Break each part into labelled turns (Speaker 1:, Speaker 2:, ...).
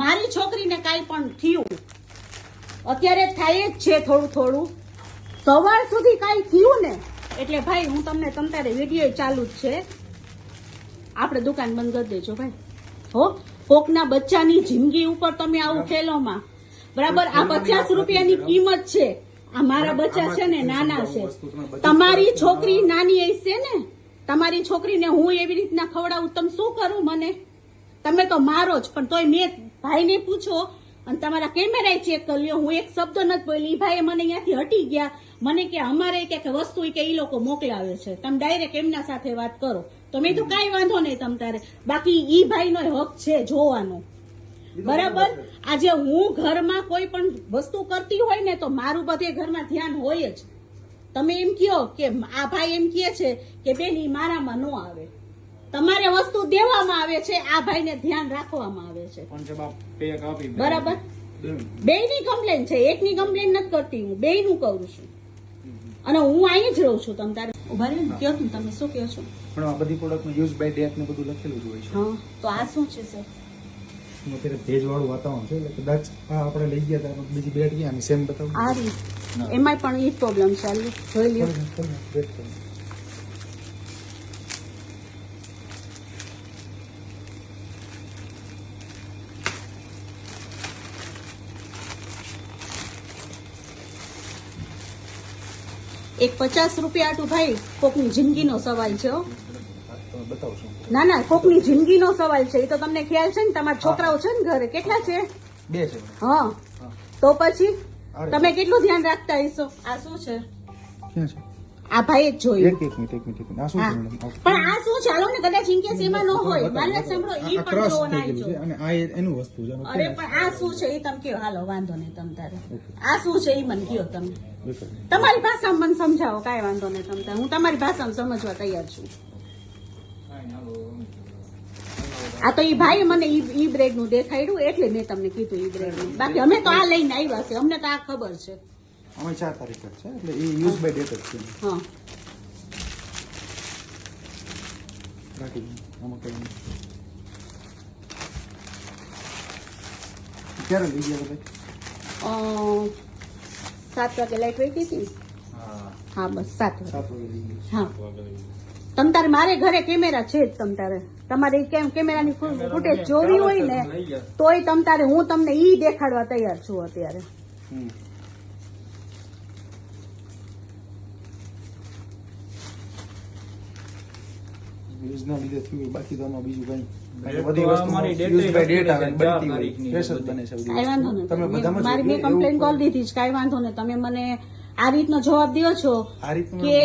Speaker 1: મારી છોકરીને કાંઈ પણ થયું અત્યારે થાય જ છે થોડું થોડું. સવાર સુધી કાંઈ થયું ને એટલે ભાઈ હું તમને તમ તારે વીડિયો ચાલુ જ છે. આપણે દુકાન બંધ કરી દેજો ભાઈ. હો કોકના બચ્ચાની જિંદગી ઉપર તમે આવું ખેલોમાં. બરાબર આ પચાસ રૂપિયાની કિંમત છે. આ મારા બચ્ચા છે ને નાના છે. તમારી છોકરી નાની હશે ને તમારી છોકરીને હું એવી રીતના ખવડાવું તમે શું કરું મને? તમે તો મારો જ પણ તોય મેં ભાઈને પૂછો અને તમારા કેમેરાએ ચેક કરી લ્યો હું એક શબ્દ નથી બોલી ભાઈ મને અહીંયાથી હટી ગયા. મને કે અમારે કે કે વસ્તુ કે એ લોકો મોકલાવે છે. તમે ડાયરેક્ટ એમના સાથે વાત કરો. તો મેં તો કાંઈ વાંધો નહીં તમ તારે. બાકી ઈ ભાઈનો હક છે જોવાનો. બરાબર? આજે હું ઘરમાં કોઈ પણ વસ્તુ કરતી હોય ને તો મારું બધે ઘરમાં ધ્યાન હોય જ. તમે એમ કયો કે આ ભાઈ એમ કહે છે કે બેન ઈ મારામાં ન આવે. તમારે વસ્તુ દેવામાં આવે છે આ ભાઈને ધ્યાન રાખવામાં આવે છે.
Speaker 2: પણ પેક આપી.
Speaker 1: બરાબર? બેયની કમ્પ્લેન છે એકની કમ્પ્લેન નથી કરતી હું બે નું કરું છું. અને હું અહીં જ રહું છું તમ તારે. ઊભા રહી ને કયો તું તમે શું કહો છો?
Speaker 3: પણ આ બધી પ્રોડક્ટમાં યુઝ બાય ડેટ ને બધું લખેલું જ હોય છે.
Speaker 1: હા તો આ શું છે સર
Speaker 3: અત્યારે ભેજવાળું વાતાવરણ છે એટલે કદાચ આ આપણે લઈ ગયા હતા બીજી બેટ ગયા સેમ બતાવું.
Speaker 1: આ એમાંય પણ એ પ્રોબ્લેમ છે જોઈ લ્યો. એક પચાસ રૂપિયા આટું ભાઈ કોકની જિંદગીનો સવાલ છે ના ના કોકની જિંદગીનો સવાલ છે એ તો તમને ખ્યાલ છે ને તમારા છોકરાઓ છે ને ઘરે કેટલા છે?
Speaker 3: બે છે.
Speaker 1: હા.
Speaker 3: હા.
Speaker 1: તો પછી તમે કેટલું ધ્યાન રાખતા હશો? આ શું છે?
Speaker 3: ક્યાં છે?
Speaker 1: આ ભાઈ જ જોયું.
Speaker 3: એક એક મિનિટ એક મિનિટ આ શું
Speaker 1: હા.
Speaker 3: છે મેડમ આ-
Speaker 1: પણ આ શું ચાલો ને કદાચ ઇનકેસ એમાં ન હોય મારે સાંભળો એ પણ જોવો ના
Speaker 3: છે અને આ એનું વસ્તુ છે
Speaker 1: અરે પણ આ શું છે એ તમે કયો હાલો વાંધો નહીં તમ તારે. આ શું છે એ મને કયો તમે. તમારી ભાષામાં મને સમજાવો કાંઈ વાંધો નહીં તમ તારે. હું તમારી ભાષામાં સમજવા તૈયાર છું. આ તો ઈ ભાઈ મને ઈ ઈ બ્રેડનું દેખાડ્યું એટલે મેં તમને કીધું ઈ બ્રેડનું. બાકી અમે તો આ લઈને આવ્યા છે અમને તો આ ખબર છે.
Speaker 3: આમાં ચાર તારીખ જ છે એટલે એ યુઝ બાય ડેટ જ છે
Speaker 1: હા
Speaker 3: રાખી દો. આમાં કઈ નહીં. ક્યારે લઈ ગયા બધા
Speaker 1: અ, સાત વાગે લાઈટ વહી ગઈ હતી ને?
Speaker 3: હા
Speaker 1: હા બસ સાત વાગે
Speaker 3: સાત વાગે લઈ ગયા
Speaker 1: હા તમ તારે મારે ઘરે કેમેરા છે જ તમ તારે તમારે ઈ કેમ કેમેરાની ફૂટેજ જોવી હોય ને તોય તમ તારે હું તમને ઈ દેખાડવા તૈયાર છું અત્યારે.
Speaker 3: હમ. યુઝના લીધે થયું બાકી તો આમાં બીજું કઈ બધી વસ્તુ યુઝ બાય ડેટ આવે બનતી હોય. જ બને છે તમે બધામાં
Speaker 1: મારી મેં કમ્પ્લેન કોલ દીધી છે કાંઈ વાંધો નહીં. તમે મને આ રીતનો જવાબ દો છો કે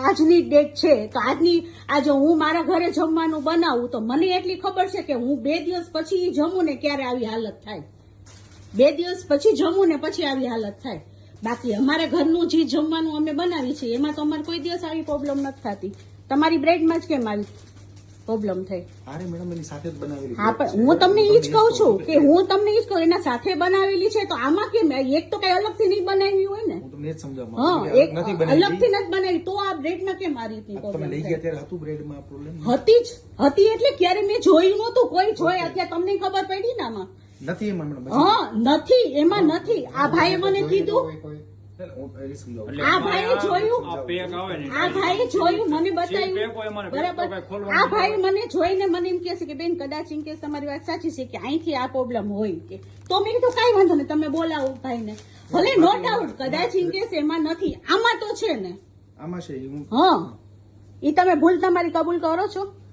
Speaker 1: આજની ડેટ છે. તો આજની આજે હું મારા ઘરે જમવાનું બનાવું તો મને એટલી ખબર છે કે હું બે દિવસ પછી જમું ને ક્યારે આવી હાલત થાય. બે દિવસ પછી જમું ને પછી આવી હાલત થાય. બાકી અમારે ઘરનું જે જમવાનું અમે બનાવી છે એમાં તો અમારે કોઈ દિવસ આવી પ્રોબ્લેમ નથી થતી. તમારી બ્રેડમાં જ કેમ આવી પ્રોબ્લેમ થઈ?
Speaker 3: અરે મેડમ એની સાથે જ બનાવેલી
Speaker 1: હા પણ હું તમને એ જ કહું છું કે હું તમને એ જ કહું એના સાથે બનાવેલી છે તો આમાં કેમ? એક તો કઈ અલગથી નહીં બનાવી હોય ને?
Speaker 3: હું તમને જ સમજાવવા
Speaker 1: એક. અલગથી નથી બનાવી તો આ બ્રેડમાં કેમ આવી
Speaker 3: હતી તમે લઈ ગયા ત્યારે હતું બ્રેડમાં પ્રોબ્લેમ
Speaker 1: હતી જ. હતી એટલે ક્યારે મેં જોયું નહોતું. કોઈ જોયા અત્યારે તમને ખબર પડી ને આમાં?
Speaker 3: નથી એમાં મેડમ
Speaker 1: હા નથી એમાં નથી. આ ભાઈએ મને કીધું. આ જોયું? જોયું મને બતાવ્યું. બરાબર. ભાઈ મને જોઈને મને એમ કહે છે કે બેન કદાચ એમ કે તમારી વાત સાચી છે કે અહીંથી આ પ્રોબ્લેમ હોય કે. તો મેં કીધું કઈ વાંધો નહીં તમે બોલાવો ભાઈને. ભલે નો ડાઉટ કદાચ એમ કે એમાં નથી. આમાં તો છે ને.
Speaker 3: આમાં છે
Speaker 1: હા એ તમે ભૂલ તમારી કબૂલ કરો છો?